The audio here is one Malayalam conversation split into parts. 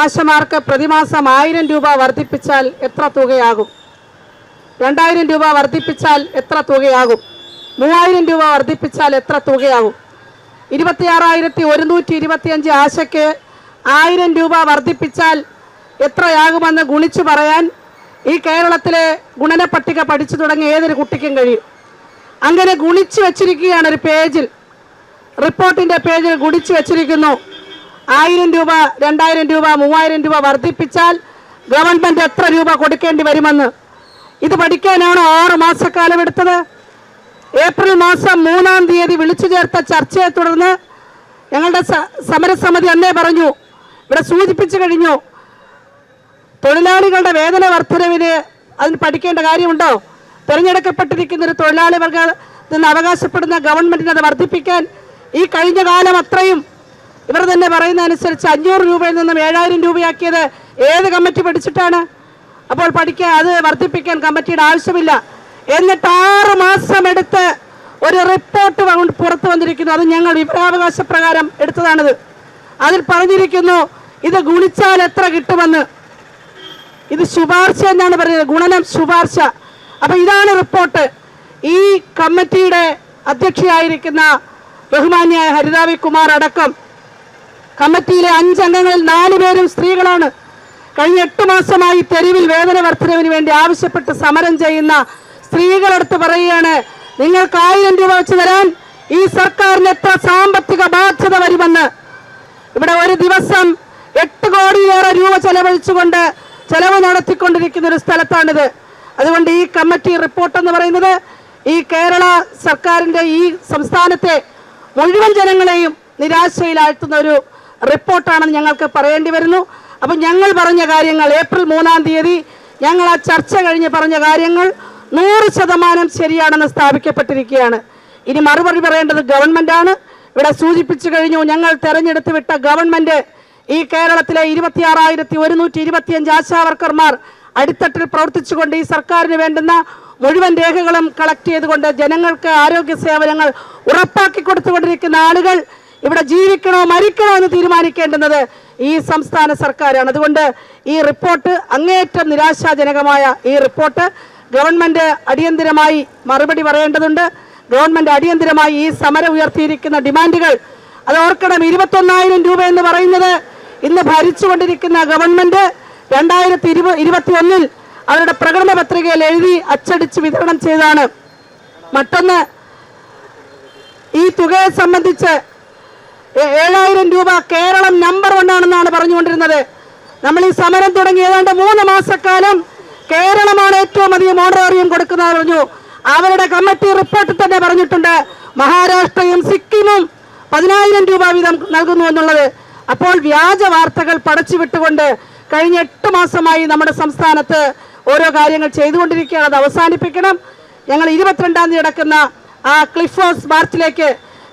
ആശമാർക്ക് പ്രതിമാസം ആയിരം രൂപ വർദ്ധിപ്പിച്ചാൽ എത്ര തുകയാകും? രണ്ടായിരം രൂപ വർദ്ധിപ്പിച്ചാൽ എത്ര തുകയാകും? മൂവായിരം രൂപ വർദ്ധിപ്പിച്ചാൽ എത്ര തുകയാകും? ഇരുപത്തിയാറായിരത്തി ഒരുന്നൂറ്റി ഇരുപത്തിയഞ്ച് ആശയ്ക്ക് ആയിരം രൂപ വർദ്ധിപ്പിച്ചാൽ എത്രയാകുമെന്ന് ഗുണിച്ചു പറയാൻ ഈ കേരളത്തിലെ ഗുണന പട്ടിക പഠിച്ചു തുടങ്ങിയ ഏതൊരു കുട്ടിക്കും കഴിയും. അങ്ങനെ ഗുണിച്ചു വച്ചിരിക്കുകയാണ് ഒരു പേജിൽ. റിപ്പോർട്ടിന്റെ പേജിൽ ഗുണിച്ചു വച്ചിരിക്കുന്നു. ആയിരം രൂപ രണ്ടായിരം രൂപ മൂവായിരം രൂപ വർദ്ധിപ്പിച്ചാൽ ഗവൺമെന്റ് എത്ര രൂപ കൊടുക്കേണ്ടി വരുമെന്ന്. ഇത് പഠിക്കാനാണ് ആറ് മാസക്കാലം എടുത്തത്? ഏപ്രിൽ മാസം മൂന്നാം തീയതി വിളിച്ചു ചേർത്ത ചർച്ചയെ തുടർന്ന് ഞങ്ങളുടെ സമരസമിതി അന്നേ പറഞ്ഞു. ഇവിടെ സൂചിപ്പിച്ചു കഴിഞ്ഞു. തൊഴിലാളികളുടെ വേതന വർധനവിന് അതിന് പഠിക്കേണ്ട കാര്യമുണ്ടോ? തിരഞ്ഞെടുക്കപ്പെട്ടിരിക്കുന്ന ഒരു തൊഴിലാളി വർഗ നിന്ന് അവകാശപ്പെടുന്ന ഗവൺമെന്റിനെ അത് വർദ്ധിപ്പിക്കാൻ ഈ കഴിഞ്ഞ കാലം അത്രയും ഇവർ തന്നെ പറയുന്ന അനുസരിച്ച് അഞ്ഞൂറ് രൂപയിൽ നിന്നും ഏഴായിരം രൂപയാക്കിയത് ഏത് കമ്മിറ്റി പഠിച്ചിട്ടാണ്? അപ്പോൾ പഠിക്കാൻ അത് വർദ്ധിപ്പിക്കാൻ കമ്മിറ്റിയുടെ ആവശ്യമില്ല. എന്നിട്ട് ആറ് മാസം എടുത്ത് ഒരു റിപ്പോർട്ട് പുറത്തു വന്നിരിക്കുന്നു. അത് ഞങ്ങൾ വിവരാവകാശ പ്രകാരം എടുത്തതാണിത്. അതിൽ പറഞ്ഞിരിക്കുന്നു ഇത് ഗുണിച്ചാൽ എത്ര കിട്ടുമെന്ന്. ഇത് ശുപാർശ എന്നാണ് പറയുന്നത് ഗുണനം ശുപാർശ. അപ്പൊ ഇതാണ് റിപ്പോർട്ട് ഈ കമ്മിറ്റിയുടെ അധ്യക്ഷയായിരിക്കുന്ന ബഹുമാന്യായ ഹരിതാവി കുമാർ അടക്കം കമ്മിറ്റിയിലെ അഞ്ചംഗങ്ങളിൽ നാലുപേരും സ്ത്രീകളാണ്. കഴിഞ്ഞ എട്ട് മാസമായി തെരുവിൽ വേതന വർധനവിന് വേണ്ടി ആവശ്യപ്പെട്ട് സമരം ചെയ്യുന്ന സ്ത്രീകളെടുത്ത് പറയുകയാണ് നിങ്ങൾക്ക് ആയിരം രൂപ വെച്ച് തരാൻ ഈ സർക്കാരിന് എത്ര സാമ്പത്തിക ബാധ്യത വരുമെന്ന്? ഇവിടെ ഒരു ദിവസം എട്ട് കോടിയിലേറെ രൂപ ചെലവഴിച്ചുകൊണ്ട് ചെലവ് നടത്തിക്കൊണ്ടിരിക്കുന്ന ഒരു സ്ഥലത്താണിത്. അതുകൊണ്ട് ഈ കമ്മിറ്റി റിപ്പോർട്ട് എന്ന് പറയുന്നത് ഈ കേരള സർക്കാരിന്റെ ഈ സംസ്ഥാനത്തെ മുഴുവൻ ജനങ്ങളെയും നിരാശയിലാഴ്ത്തുന്ന ഒരു റിപ്പോർട്ടാണെന്ന് ഞങ്ങൾക്ക് പറയേണ്ടി വരുന്നു. അപ്പോൾ ഞങ്ങൾ പറഞ്ഞ കാര്യങ്ങൾ ഏപ്രിൽ മൂന്നാം തീയതി ഞങ്ങൾ ആ ചർച്ച കഴിഞ്ഞ് പറഞ്ഞ കാര്യങ്ങൾ നൂറ് ശതമാനം ശരിയാണെന്ന് സ്ഥാപിക്കപ്പെട്ടിരിക്കുകയാണ്. ഇനി മറുപടി പറയേണ്ടത് ഗവൺമെന്റാണ് ഇവിടെ സൂചിപ്പിച്ചു കഴിഞ്ഞു ഞങ്ങൾ തെരഞ്ഞെടുത്ത് വിട്ട ഗവൺമെന്റ് ഈ കേരളത്തിലെ ഇരുപത്തിയാറായിരത്തി ഒരുന്നൂറ്റി ഇരുപത്തിയഞ്ച് ആശാവർക്കർമാർ അടിത്തട്ടിൽ പ്രവർത്തിച്ചുകൊണ്ട് ഈ സർക്കാരിന് വേണ്ടുന്ന മുഴുവൻ രേഖകളും കളക്ട് ചെയ്തുകൊണ്ട് ജനങ്ങൾക്ക് ആരോഗ്യ സേവനങ്ങൾ ഉറപ്പാക്കി കൊടുത്തുകൊണ്ടിരിക്കുന്ന ആളുകൾ ഇവിടെ ജീവിക്കണോ മരിക്കണോ എന്ന് തീരുമാനിക്കേണ്ടുന്നത് ഈ സംസ്ഥാന സർക്കാരാണ്. അതുകൊണ്ട് ഈ റിപ്പോർട്ട് അങ്ങേയറ്റം നിരാശാജനകമായ ഈ റിപ്പോർട്ട് ഗവൺമെന്റ് അടിയന്തിരമായി മറുപടി പറയേണ്ടതുണ്ട്. ഗവൺമെന്റ് അടിയന്തിരമായി ഈ സമരം ഉയർത്തിയിരിക്കുന്ന ഡിമാൻഡുകൾ അത് ഓർക്കണം ഇരുപത്തൊന്നായിരം രൂപ എന്ന് പറയുന്നത് ഇന്ന് ഭരിച്ചുകൊണ്ടിരിക്കുന്ന ഗവൺമെന്റ് രണ്ടായിരത്തി ഇരുപ ഇരുപത്തി ഒന്നിൽ അവരുടെ പ്രകടന പത്രികയിൽ എഴുതി അച്ചടിച്ച് വിതരണം ചെയ്തതാണ് മറ്റൊന്ന് ഈ തുകയെ സംബന്ധിച്ച് ഏഴായിരം രൂപ കേരളം നമ്പർ വൺ ആണെന്നാണ് പറഞ്ഞുകൊണ്ടിരുന്നത്. നമ്മൾ ഈ സമരം തുടങ്ങി ഏതാണ്ട് മൂന്ന് മാസക്കാലം കേരളമാണ് ഏറ്റവും അധികം ഓണറേറിയം കൊടുക്കുന്നത് പറഞ്ഞു. അവരുടെ കമ്മിറ്റി റിപ്പോർട്ടിൽ തന്നെ പറഞ്ഞിട്ടുണ്ട്. മഹാരാഷ്ട്രയും സിക്കിമും പതിനായിരം രൂപ വീതം നൽകുന്നു എന്നുള്ളത്. അപ്പോൾ വ്യാജ വാർത്തകൾ പടച്ചു വിട്ടുകൊണ്ട് കഴിഞ്ഞ എട്ട് മാസമായി നമ്മുടെ സംസ്ഥാനത്ത് ഓരോ കാര്യങ്ങൾ ചെയ്തുകൊണ്ടിരിക്കുകയാണ്. അത് അവസാനിപ്പിക്കണം. ഞങ്ങൾ ഇരുപത്തിരണ്ടാം തീയതി നടക്കുന്ന ആ ക്ലിഫ് ഹൗസ് മാർച്ചിലേക്ക്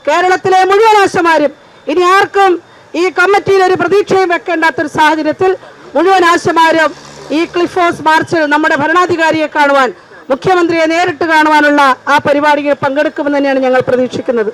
കേരളത്തിലെ മുഴുവൻ ആശമാരും ഇനി ആർക്കും ഈ കമ്മിറ്റിയിൽ ഒരു പ്രതീക്ഷയും വെക്കേണ്ടാത്തൊരു സാഹചര്യത്തിൽ മുഴുവൻ ആശമാരും ഈ ക്ലിഫ് ഹൗസ് മാർച്ചിൽ നമ്മുടെ ഭരണാധികാരിയെ കാണുവാൻ മുഖ്യമന്ത്രിയെ നേരിട്ട് കാണുവാനുള്ള ആ പരിപാടിയിൽ പങ്കെടുക്കുമെന്ന് തന്നെയാണ് ഞങ്ങൾ പ്രതീക്ഷിക്കുന്നത്.